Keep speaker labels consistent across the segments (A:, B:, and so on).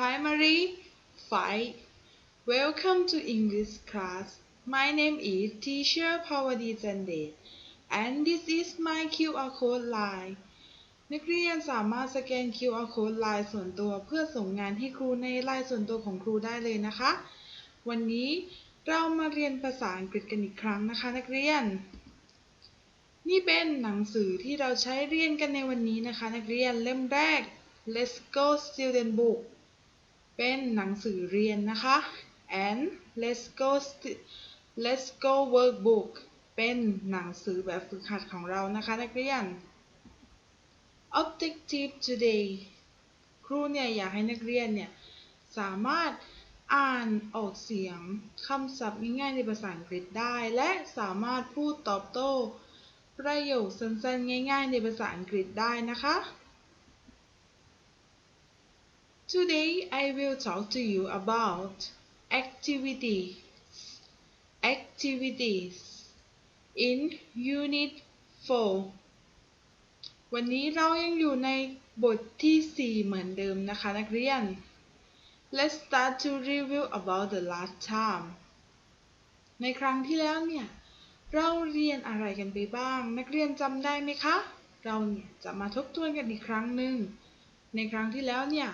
A: Primary 5. Welcome to English class. My name is Teacher Pawadi Zande, and this is my QR code line. นักเรียนสามารถสแกน QR code ไลน์ส่วนตัวเพื่อส่งงานให้ครูในไลน์ส่วนตัวของครูได้เลยนะคะ วันนี้เรามาเรียนภาษาอังกฤษกันอีกครั้งนะคะ นักเรียน นี่เป็นหนังสือที่เราใช้เรียนกันในวันนี้นะคะ นักเรียนเล่มแรก Let's Go Student Book เป็นหนังสือเรียนนะคะ and Let's Go Let's Go Workbook เป็นหนังสือแบบฝึกหัดของเรานะคะนักเรียน Objective today ครูเนี่ยอยากให้นักเรียนเนี่ยสามารถอ่านออกเสียงคำศัพท์ง่ายๆในภาษาอังกฤษได้ และสามารถพูดตอบโต้ ประโยคสั้นๆ ง่ายๆ ในภาษาอังกฤษได้นะคะ Today I will talk to you about activities activities in Unit 4 วันนี้เรายังอยู่ในบทที่ 4 เหมือนเดิมนะคะนักเรียน Let's start to review about the last time ในครั้งที่แล้วเนี่ย เราเรียนอะไรกันไปบ้าง นักเรียนจำได้ไหมคะ เราเนี่ยจะมาทบทวนกันอีกครั้งหนึ่ง ในครั้งที่แล้วเนี่ย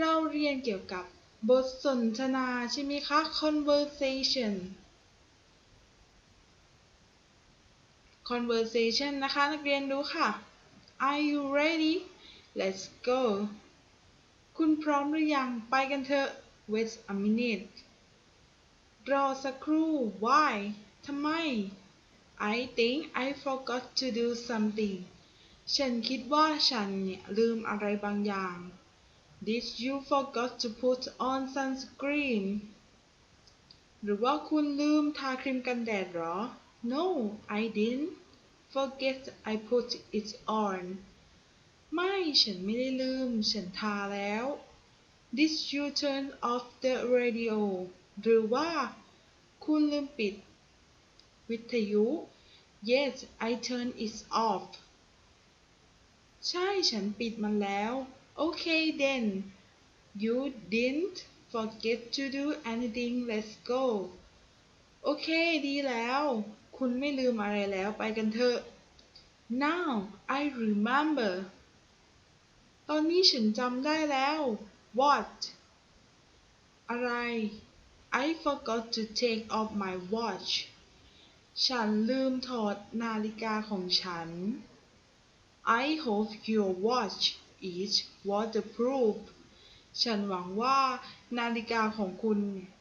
A: เราเรียนเกี่ยวกับบทสนทนาใช่ไหมคะ conversation conversation นะคะ นักเรียนดูค่ะ Are you ready Let's go คุณพร้อมหรือยัง ไปกันเถอะ Wait a minute รอสักครู่ Why ทำไม I think I forgot to do something ฉันคิดว่าฉันเนี่ยลืมอะไรบางอย่าง Did you forgot to put on sunscreen หรือว่าคุณลืมทาครีมกันแดดเหรอ No I didn't forget I put it on ไม่ ฉันไม่ได้ลืม ฉันทาแล้ว Did you turn off the radio หรือว่า คุณลืมปิด วิทยุ Yes I turned it off ใช่ ฉันปิดมันแล้ว Okay then you didn't forget to do anything let's go โอเคดีแล้ว คุณไม่ลืมอะไรแล้วไปกันเถอะ Now I remember ตอนนี้ฉันจำได้แล้ว What อะไร I forgot to take off my watch ฉันลืมถอดนาฬิกาของฉัน I hope your watch is waterproof ฉันหวังว่านาฬิกาของคุณ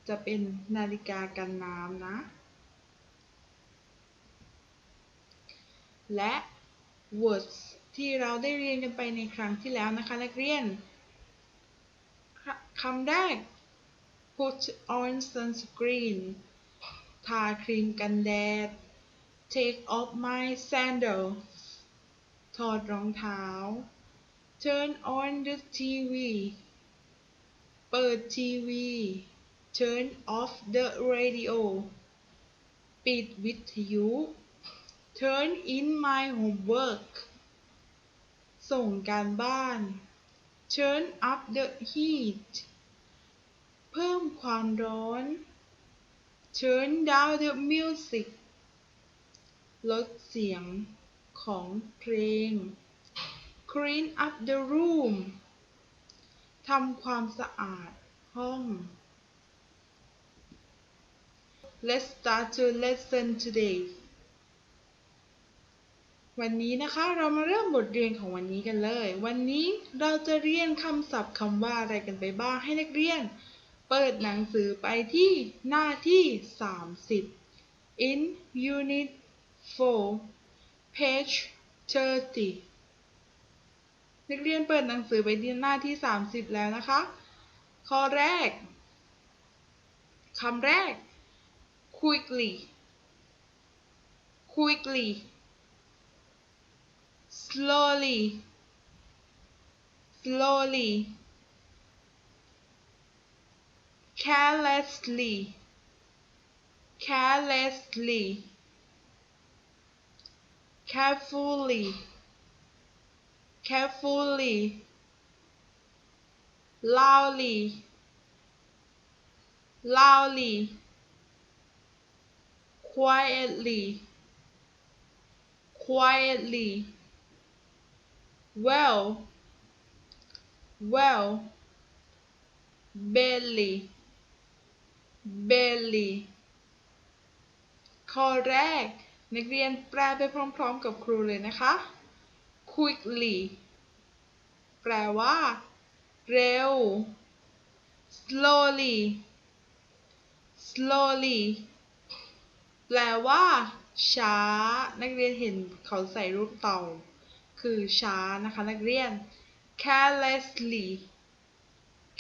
A: จะเป็นนาฬิกากันน้ำนะ และ words ที่เราได้เรียนกันไปในครั้งที่แล้วนะคะนักเรียน คำแรก put on sunscreen ทาครีมกันแดด take off my sandals ถอดรองเท้า turn on the TV เปิดทีวี turn off the radio ปิดวิทยุ turn in my homework ส่งการบ้าน turn up the heat เพิ่มความร้อน turn down the music ลดเสียงของเพลง clean up the room ทำความสะอาดห้อง Let's start to lesson today วันนี้นะคะเรามาเริ่มบทเรียนของวันนี้กันเลย วันนี้เราจะเรียนคำศัพท์คำว่าอะไรกันไปบ้างให้นักเรียน เปิดหนังสือไปที่หน้าที่ 30 in unit 4 page 30 นักเรียนเปิดหนังสือไปที่หน้าที่ 30 แล้วนะคะ ข้อแรกคำแรก quickly quickly slowly slowly carelessly carelessly carefully carefully loudly loudly quietly quietly well well barely barely ข้อแรก นักเรียนแปลไปพร้อมๆกับครูเลยนะคะ quickly แปลว่า เร็ว slowly slowly แปลว่า ช้า นักเรียนเห็นเขาใส่รูปเต่า คือช้านะคะ นักเรียน carelessly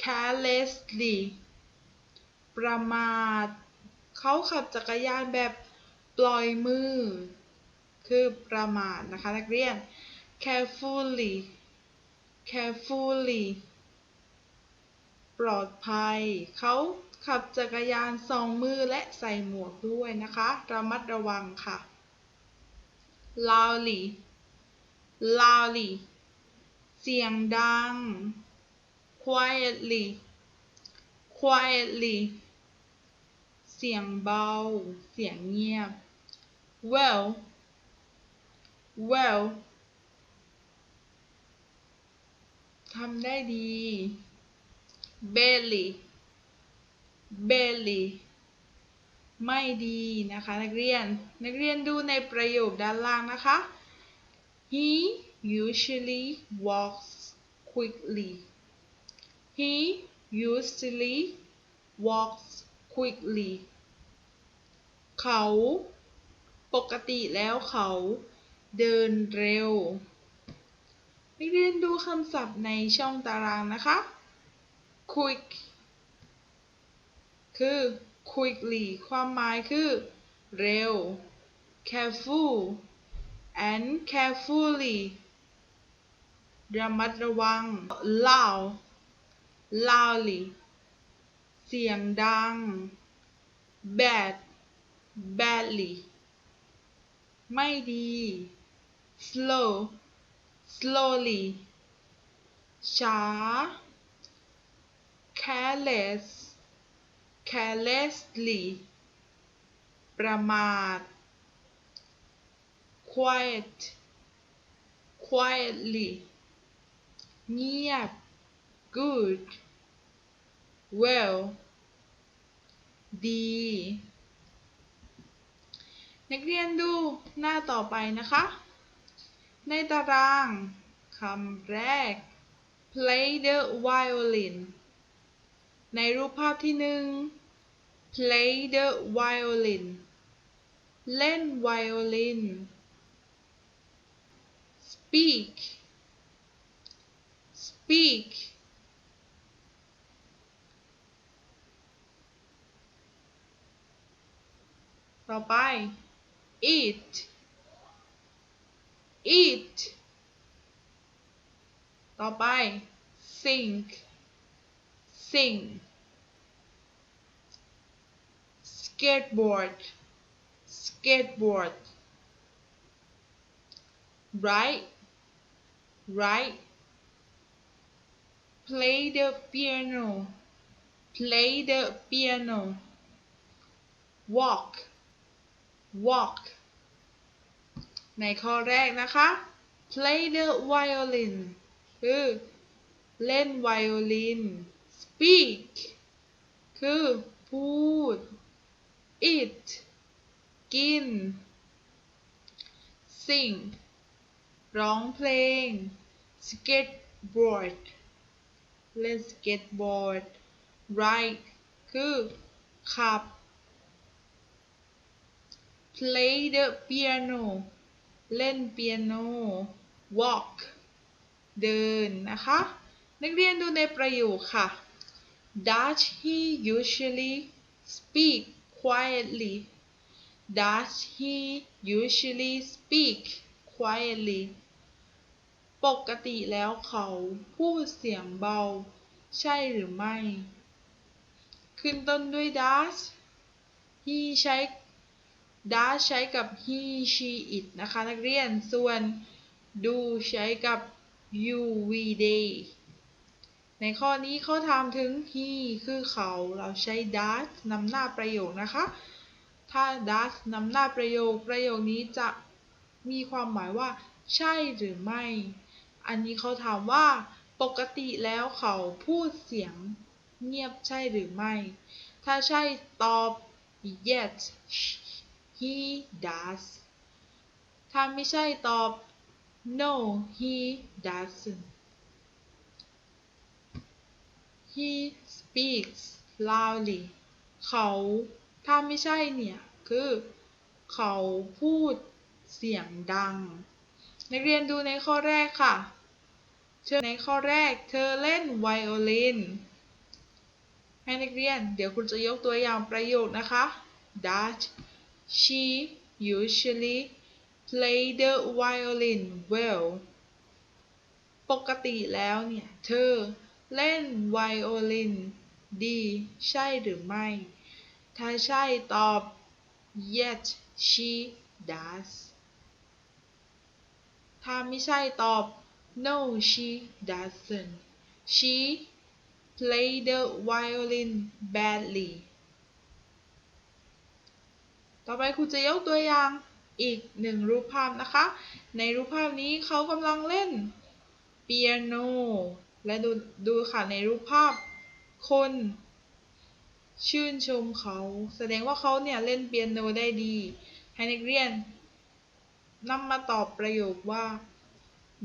A: carelessly ประมาท เขาขับจักรยานแบบปล่อยมือ คือประมาทนะคะ นักเรียน carefully carefully ปลอดภัย เขาขับจักรยานสองมือและใส่หมวกด้วยนะคะ ระมัดระวังค่ะ loudly loudly เสียงดัง quietly quietly เสียงเบา เสียงเงียบ well well ทำได้ดี belly belly ไม่ดีนะคะ นักเรียน นักเรียนดูในประโยคด้านล่างนะคะ he usually walks quickly he usually walks quickly เขา ปกติแล้วเขาเดินเร็ว นักเรียนดูคำศัพท์ในช่องตารางนะคะ quick คือ quickly ความหมายคือ เร็ว careful and carefully ระมัดระวัง loud loudly เสียงดัง bad badly ไม่ดี slow slowly ช้า careless carelessly ประมาท quiet quietly เงียบ good well ดี นักเรียนดูหน้าต่อไปนะคะ ในตารางคำแรก play the violin ในรูปภาพที่หนึ่ง play the violin เล่นไวโอลิน speak speak ต่อไป eat eat ต่อไป sing sing skateboard skateboard write write play the piano play the piano walk walk ในข้อแรกนะคะ play the violin คือเล่นไวโอลิน speak คือพูด eat กิน sing ร้องเพลง skateboard เล่นสเก็ตบอร์ด ride คือขับ play the piano เล่นเปียโน walk เดินนะคะ นักเรียนดูในประโยคค่ะ Does he usually speak quietly Does he usually speak quietly ปกติแล้วเขาพูดเสียงเบา ใช่หรือไม่ ขึ้นต้นด้วย does he ใช้ does ใช้กับ he she it นะคะ นักเรียน ส่วน do ใช้กับ you we they ในข้อนี้เขาถามถึง he คือเขา เราใช้ does นำหน้าประโยคนะคะ ถ้า does นำหน้าประโยค ประโยคนี้จะมีความหมายว่า ใช่หรือไม่ อันนี้เขาถามว่า ปกติแล้วเขาพูดเสียงเงียบใช่หรือไม่ ถ้าใช่ตอบ yes he does ถ้าไม่ใช่ตอบ no he doesn't he speaks loudly เขาถ้าไม่ใช่เนี่ย คือ เขาพูดเสียงดัง นักเรียนดูในข้อแรกค่ะ เธอในข้อแรก เธอเล่นไวโอลิน ให้นักเรียน เดี๋ยวคุณจะยกตัวอย่างประโยคนะคะ Does she usually play the violin well ปกติแล้วเนี่ย เธอเล่นไวโอลินดีใช่หรือไม่ ถ้าใช่ตอบ yes she does ถ้าไม่ใช่ตอบ no she doesn't she play the violin badly ต่อไปครูจะยกตัวอย่างอีกหนึ่งรูปภาพนะคะ ในรูปภาพนี้เขากำลังเล่นเปียโน และดูดูค่ะในรูปภาพคนชื่นชมเขา แสดงว่าเขาเนี่ยเล่นเปียโนได้ดี ให้นักเรียนนำมาตอบประโยคว่า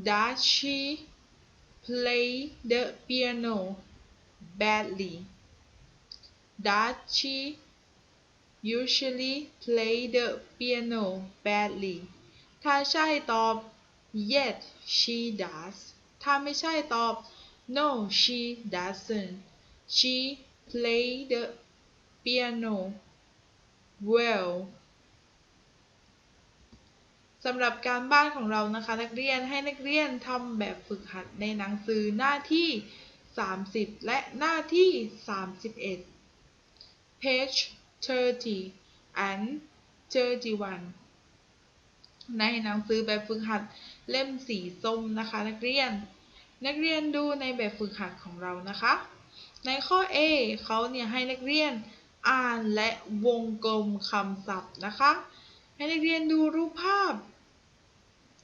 A: Does she play the piano badly Does she usually play the piano badly ถ้าใช่ตอบ yes she does ถ้าไม่ใช่ตอบ no she doesn't she play the piano well สำหรับการบ้านของเรานะคะ นักเรียนให้นักเรียนทำแบบฝึกหัดในหนังสือหน้าที่ 30 และหน้าที่ 31 page 30 and 31 ในหนังสือแบบฝึกหัดเล่มสีส้มนะคะนักเรียน นักเรียนดูในแบบฝึกหัดของเรานะคะ ในข้อ A เขาเนี่ยให้นักเรียนอ่านและวงกลมคำศัพท์นะคะ ให้นักเรียนดูรูปภาพ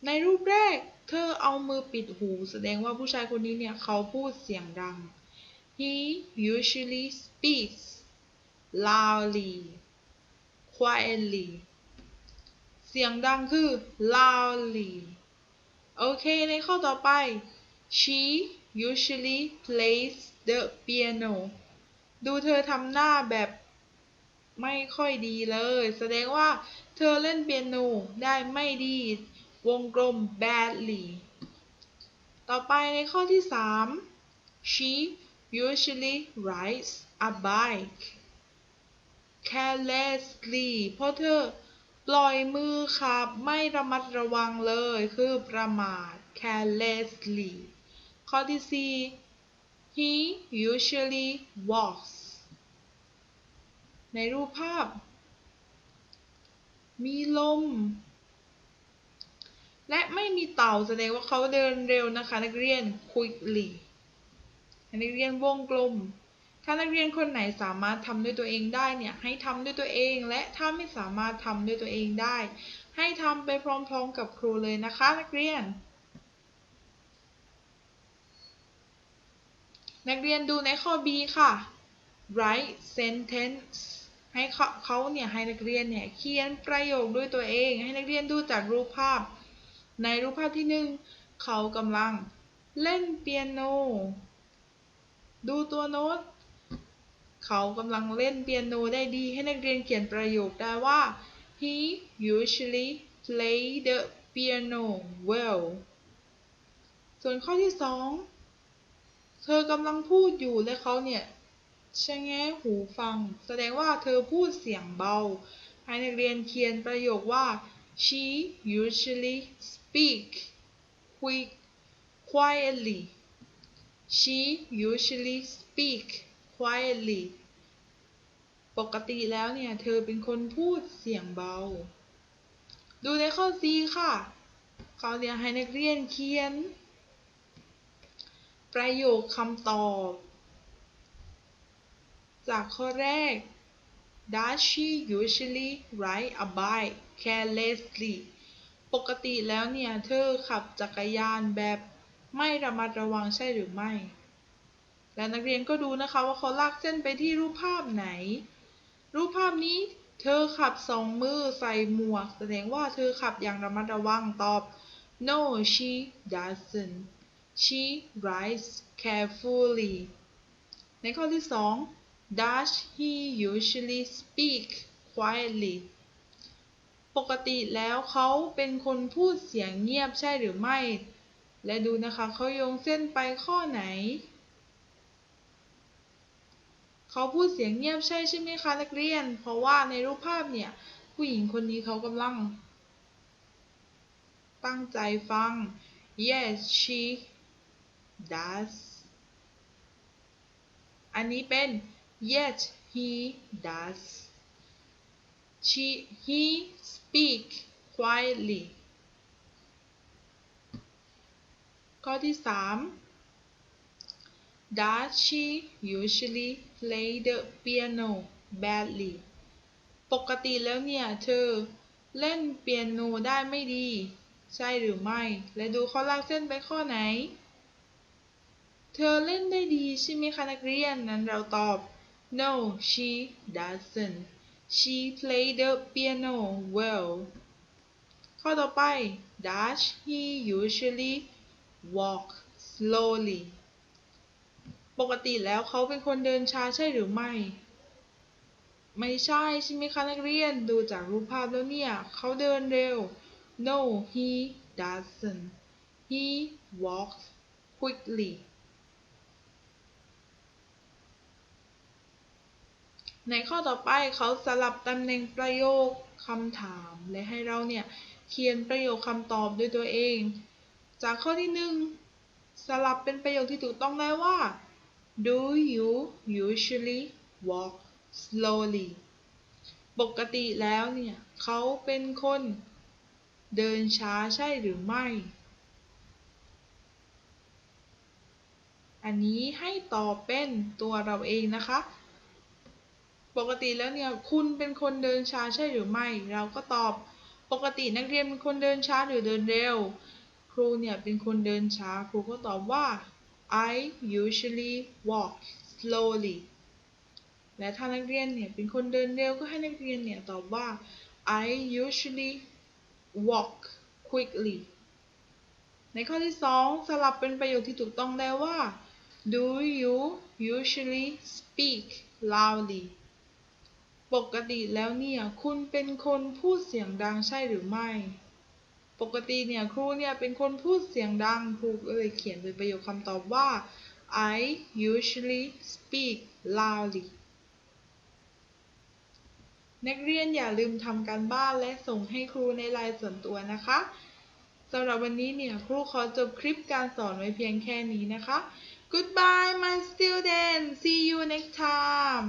A: ในรูปแรกเธอเอามือปิดหู แสดงว่าผู้ชายคนนี้เนี่ยเขาพูดเสียงดัง he usually speaks loudly quietly เสียงดังคือ loudly โอเค ในข้อต่อไป she usually plays the piano ดูเธอทำหน้าแบบไม่ค่อยดีเลย แสดงว่าเธอเล่นเปียโนได้ไม่ดี วงกลม badly ต่อไปในข้อที่ 3 she usually rides a bike carelessly เพราะเธอปล่อยมือขับไม่ระมัดระวังเลย คือประมาท carelessly ข้อที่4 he usually walks ในรูปภาพ มีลม และไม่มีเต่าแสดงว่าเขาเดินเร็วนะคะ นักเรียน quickly นักเรียนวงกลม ถ้านักเรียนคนไหนสามารถทำด้วยตัวเองได้เนี่ยให้ทำด้วยตัวเอง และถ้าไม่สามารถทำด้วยตัวเองได้ ให้ทำไปพร้อมๆกับครูเลยนะคะนักเรียน นักเรียนดูในข้อ B ค่ะ write sentence ให้เขาเขาเนี่ยให้นักเรียนเนี่ยเขียนประโยคด้วยตัวเอง ให้นักเรียนดูจากรูปภาพ ในรูปภาพที่หนึ่งเขากำลังเล่นเปียโน ดูตัวโน้ต เขากำลังเล่นเปียโนได้ดีให้นักเรียนเขียนประโยคได้ว่า he usually play the piano well ส่วนข้อที่สองเธอกำลังพูดอยู่และเขาเนี่ยชะแงหูฟัง แสดงว่าเธอพูดเสียงเบา ให้นักเรียนเขียนประโยคว่า she usually speak quick quietly she usually speak quietly ปกติแล้วเนี่ย เธอเป็นคนพูดเสียงเบา ดูในข้อ C ค่ะเขาเนี่ยให้นักเรียนเขียน ประโยคคำตอบ จากข้อแรก Does she usually ride a bike carelessly ปกติแล้วเนี่ย เธอขับจักรยานแบบไม่ระมัดระวังใช่หรือไม่ และนักเรียนก็ดูนะคะว่าเขาลากเส้นไปที่รูปภาพไหน รูปภาพนี้ เธอขับสองมือใส่หมวก แสดงว่าเธอขับอย่างระมัดระวังตอบ no she doesn't she rides carefully ในข้อที่สอง does he usually speak quietly ปกติแล้วเขาเป็นคนพูดเสียงเงียบใช่หรือไม่ และดูนะคะเขาโยงเส้นไปข้อไหน เขาพูดเสียงเงียบใช่ใช่ไหมคะนักเรียน เพราะว่าในรูปภาพเนี่ย ผู้หญิงคนนี้เขากำลัง ตั้งใจฟัง yes she does อันนี้เป็น yes he does she he speak quietly ข้อที่สาม Does she usually play the piano badly ปกติแล้วเนี่ย เธอ เล่นเปียโนได้ไม่ดี ใช่หรือไม่ และดูข้อลากเส้นไปข้อไหน เธอเล่นได้ดีใช่ไหมคะนักเรียน นั้นเราตอบ no she doesn't she play the piano well ข้อต่อไป Does he usually walk slowly ปกติแล้วเขาเป็นคนเดินช้าใช่หรือไม่ ไม่ใช่ใช่ไหมคะนักเรียนดูจากรูปภาพแล้วเนี่ยเขาเดินเร็ว no he doesn't he walks quickly ในข้อต่อไปเขาสลับตำแหน่งประโยคคำถาม และให้เราเนี่ย เขียนประโยคคำตอบด้วยตัวเอง จากข้อที่หนึ่งสลับเป็นประโยคที่ถูกต้องแล้ว่า Do you usually walk slowly ปกติแล้วเนี่ย เขาเป็นคน เดินช้าใช่หรือไม่ อันนี้ให้ตอบเป็นตัวเราเองนะคะ ปกติแล้วเนี่ย คุณเป็นคนเดินช้าใช่หรือไม่ เราก็ตอบปกตินักเรียนเป็นคนเดินช้าหรือเดินเร็ว ครูเนี่ยเป็นคนเดินช้า ครูก็ตอบว่า I usually walk slowly และถ้านักเรียนเนี่ยเป็นคนเดินเร็วก็ให้นักเรียนเนี่ยตอบว่า I usually walk quickly ในข้อที่สองสลับเป็นประโยคที่ถูกต้องแล้ว่า Do you usually speak loudly ปกติแล้วเนี่ย คุณเป็นคนพูดเสียงดังใช่หรือไม่ ปกติเนี่ยครูเนี่ยเป็นคนพูดเสียงดังครูก็เลยเขียนเป็นประโยคคำตอบว่า I usually speak loudly นักเรียนอย่าลืมทำการบ้านและส่งให้ครูในไลน์ส่วนตัวนะคะสำหรับวันนี้เนี่ยครูขอจบคลิปการสอนไว้เพียงแค่นี้นะคะ Goodbye my students see you next time